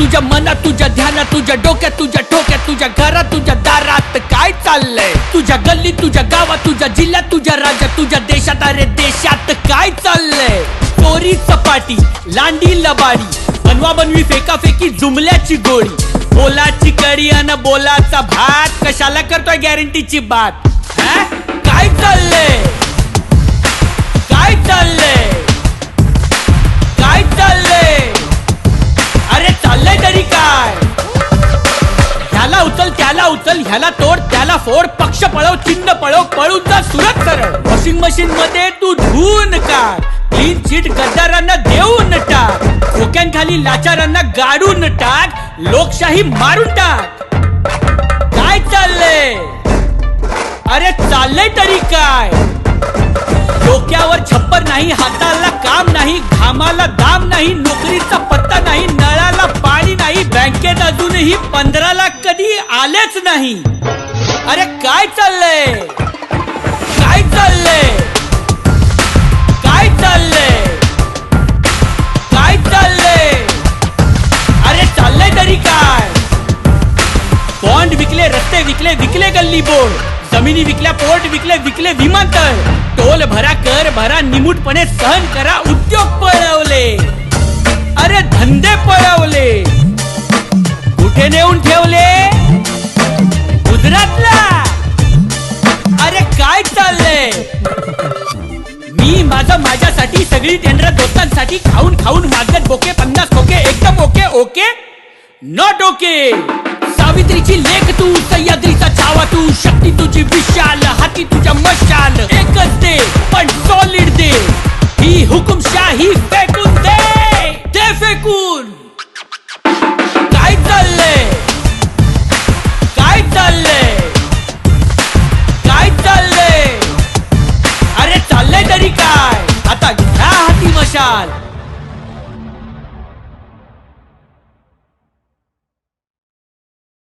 तुझ्या मनात तुझ्या ध्यानात तुझ्या डोक्यात तुझ्या ठोक्यात तुझ्या घरात तुझ्या दारात काय चाललंय? तुझ्या गल्लीत तुझ्या गावात तुझ्या जिल्ह्यात तुझ्या राज्यात तुझ्या देशात अरे देशात काय चाललंय? चोरी चपाटी लांडी लबाडी बनवा बनवी फेकाफेकी जुमल्याची गोळी. बोलाची कडी अन बोलाचा भात कशाला करतोय गॅरंटीची बात? काय चाललंय? याला उचल त्याला उचल ह्याला तोड त्याला फोड. पक्ष पळव चिन्ह पळव पळून जा सुरत सरळ. वॉशिंग मशीन मध्ये तू धुवून काढ क्लीन चिट गद्दारांना देऊन टाक. खोक्यांखाली लाचारांना गाडून टाक. लोकशाही मारून टाक. काय चाललंय? अरे चाललंय तरी काय? डोक्यावर छप्पर नाही हाताला काम नाही घामाला दाम नाही नोकरीचा पत्ता नाही नळाला पाणी नाही बँकेत अजूनही पंधरा लाख आलेच नाही. अरे काय चाललंय? काय चाललंय? काय चाललंय? काय चाललंय? अरे चाललंय तरी काय? बॉन्ड विकले रस्ते विकले विकले गल्ली बोर्ड. जमिनी विकल्या पोर्ट विकले विकले विमानतळ. टोल भरा कर भरा निमूटपणे सहन करा उद्योग पळवले. अरे धंदे पळवले. कुठे नेऊन ठेवले? काय चाललंय मी माझं माझ्यासाठी सगळी टेंडर दोस्तांसाठी खाऊन खाऊन मागत बोके पन्नास खोके एकदम ओके ओके? नॉट ओके सावित्रीची लेख तू सह्याद्रीचा छावा तू शक्ती तुझी विशाल हाती तुझ्या